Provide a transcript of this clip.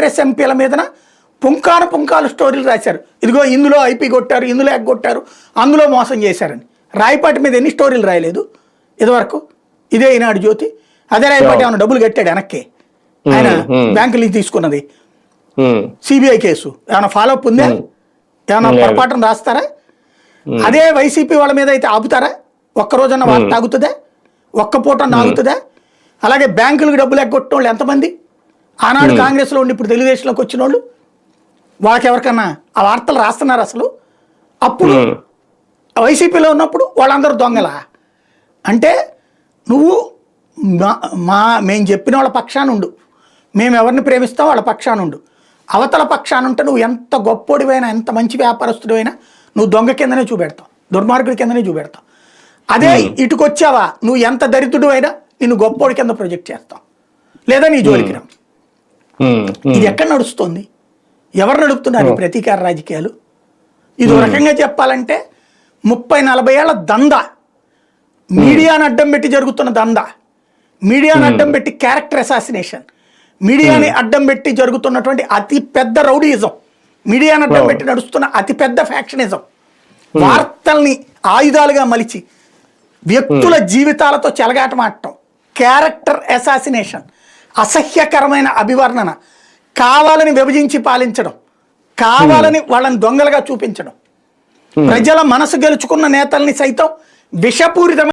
కాంగ్రెస్ ఎంపీల మీదన పుంకాను పుంకాలు స్టోరీలు రాశారు. ఇదిగో ఇందులో ఐపీ కొట్టారు ఇందులో ఎగ్గొట్టారు అందులో మోసం చేశారని. రాయపాటి మీద ఎన్ని స్టోరీలు రాయలేదు? ఇదివరకు ఇదే ఈనాడు జ్యోతి. అదే రాయపాటి ఏమైనా డబ్బులు కట్టాడు వెనక్కి. ఆయన బ్యాంకులు తీసుకున్నది. CBI case. ఏమైనా ఫాలో అప్ ఉందా ఏమైనా. పొరపాటున రాస్తారా? అదే వైసీపీ వాళ్ళ మీద అయితే ఆపుతారా? ఒక్క రోజన్న వార్త ఆగుతుందా? ఒక్క పూట ఆగుతుందా అలాగే బ్యాంకులకు డబ్బులు ఎగ్గొట్టిన వాళ్ళు ఎంతమంది? ఆనాడు కాంగ్రెస్లో ఉండి ఇప్పుడు తెలుగుదేశంలోకి వచ్చిన వాళ్ళు వాళ్ళకి ఎవరికన్నా ఆ వార్తలు రాస్తున్నారు అసలు? అప్పుడు వైసీపీలో ఉన్నప్పుడు వాళ్ళందరూ దొంగలా? అంటే నువ్వు మా మా మేము చెప్పిన వాళ్ళ పక్షాన ఉండు. మేము ఎవరిని ప్రేమిస్తాం వాళ్ళ పక్షాన ఉండు. అవతల పక్షాన ఉంటే నువ్వు ఎంత గొప్పోడివైనా ఎంత మంచి వ్యాపారస్తుడివైనా నువ్వు దొంగ కిందనే చూపెడతావు. దుర్మార్గుడి కిందనే చూపెడతావు. అదే ఇటుకొచ్చావా? నువ్వు ఎంత దరిద్రుడు అయినా నిన్ను గొప్పోడి కింద ప్రొజెక్ట్ చేస్తావు. లేదా నీ జోలికి రా. ఇది ఎక్కడ నడుస్తుంది? ఎవరు నడుపుతున్నారు ఈ ప్రతీకార రాజకీయాలు? ఇది ఒక రకంగా చెప్పాలంటే ముప్పై నలభై ఏళ్ళ దంద. మీడియాను అడ్డం పెట్టి జరుగుతున్న దంద. మీడియాను అడ్డం పెట్టి క్యారెక్టర్ అసాసినేషన్. మీడియాని అడ్డం పెట్టి జరుగుతున్నటువంటి అతి పెద్ద రౌడీయిజం. మీడియాను అడ్డం పెట్టి నడుస్తున్న అతి పెద్ద ఫ్యాక్షనిజం. వార్తల్ని ఆయుధాలుగా మలిచి వ్యక్తుల జీవితాలతో చెలగాటమాడటం క్యారెక్టర్ అసాసినేషన్. అసహ్యకరమైన అభివర్ణన. కావాలని విభజించి పాలించడం. కావాలని వాళ్ళని దొంగలుగా చూపించడం. ప్రజల మనసు గెలుచుకున్న నేతల్ని సైతం విషపూరితమైన